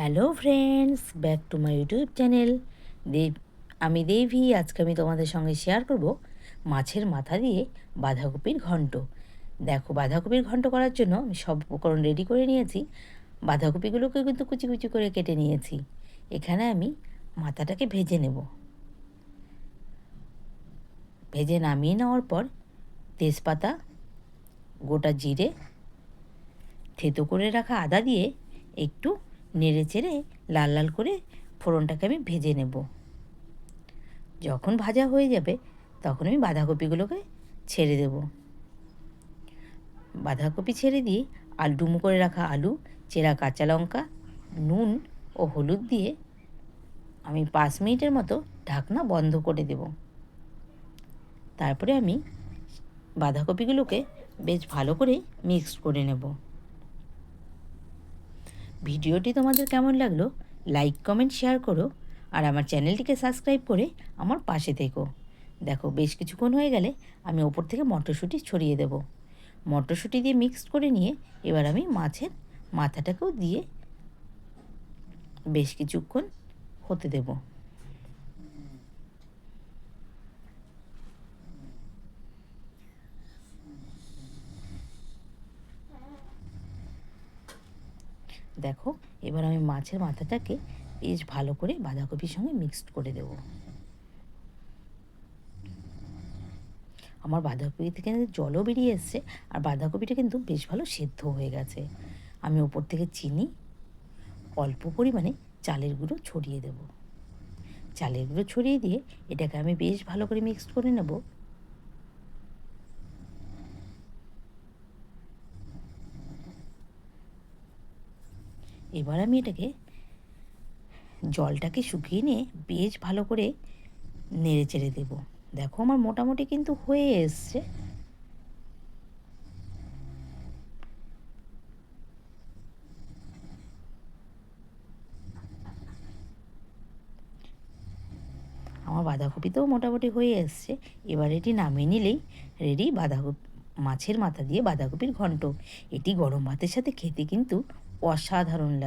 Hello friends, back to my YouTube channel. Dev, আমি দেবী, আজকে আমি তোমাদের সঙ্গে শেয়ার করব মাছের মাথা দিয়ে বাঁধাকপির ঘন্ট। দেখো, বাঁধাকপির ঘন্ট করার জন্য আমি সব উপকরণ রেডি করে নিয়েছি। বাঁধাকপিগুলোকে কিন্তু কুচি কুচি করে কেটে নিয়েছি। এখানে আমি মাথাটাকে ভেজে নেব। ভেজে নামিয়ে নেওয়ার পর তেজপাতা, গোটা জিরে, থেতো করে রাখা আদা দিয়ে একটু নেড়ে চেড়ে লাল লাল করে ফোড়নটাকে আমি ভেজে নেব। যখন ভাজা হয়ে যাবে, তখন আমি বাঁধাকপিগুলোকে ছেড়ে দেব। বাঁধাকপি ছেড়ে দিয়ে আলু ডুমো করে রাখা আলু, চেরা কাঁচা লঙ্কা, নুন ও হলুদ দিয়ে আমি পাঁচ মিনিটের মতো ঢাকনা বন্ধ করে দেব। তারপরে আমি বাঁধাকপিগুলোকে বেশ ভালো করে মিক্স করে নেব। ভিডিওটি তোমাদের কেমন লাগল লাইক কমেন্ট শেয়ার করো আর আমার চ্যানেলটিকে সাবস্ক্রাইব করে আমার পাশে থেকো। দেখো, বেশ কিছুক্ষণ হয়ে গেলে আমি ওপর থেকে মটরশুঁটি ছড়িয়ে দেব। মটরশুঁটি দিয়ে মিক্সড করে নিয়ে এবার আমি মাছের মাথাটাকেও দিয়ে বেশ কিছুক্ষণ হতে দেবো। দেখো, এবার আমি মাছের মাথাটাকে বেশ ভালো করে বাঁধাকপির সঙ্গে মিক্সড করে দেব। আমার বাঁধাকপি থেকে জলও বেরিয়ে এসছে, আর বাঁধাকপিটা কিন্তু বেশ ভালো সেদ্ধ হয়ে গেছে। আমি ওপর থেকে চিনি, অল্প পরিমাণে চালের গুঁড়ো ছড়িয়ে দেব। চালের গুঁড়ো ছড়িয়ে দিয়ে এটাকে আমি বেশ ভালো করে মিক্সড করে নেব। এবার আমি এটাকে জলটাকে শুকিয়ে নিয়ে বেশ ভালো করে নেড়ে চেড়ে দেবো। দেখো আমার মোটামুটি কিন্তু হয়ে এসছে। আমার বাঁধাকপিতেও মোটামুটি হয়ে এসছে। এবার এটি নামিয়ে নিলেই রেডি বাঁধাকপি মাছের মাথা দিয়ে বাঁধাকপির ঘন্ট। এটি গরম ভাতের সাথে খেতে কিন্তু অসাধারণ লাগে।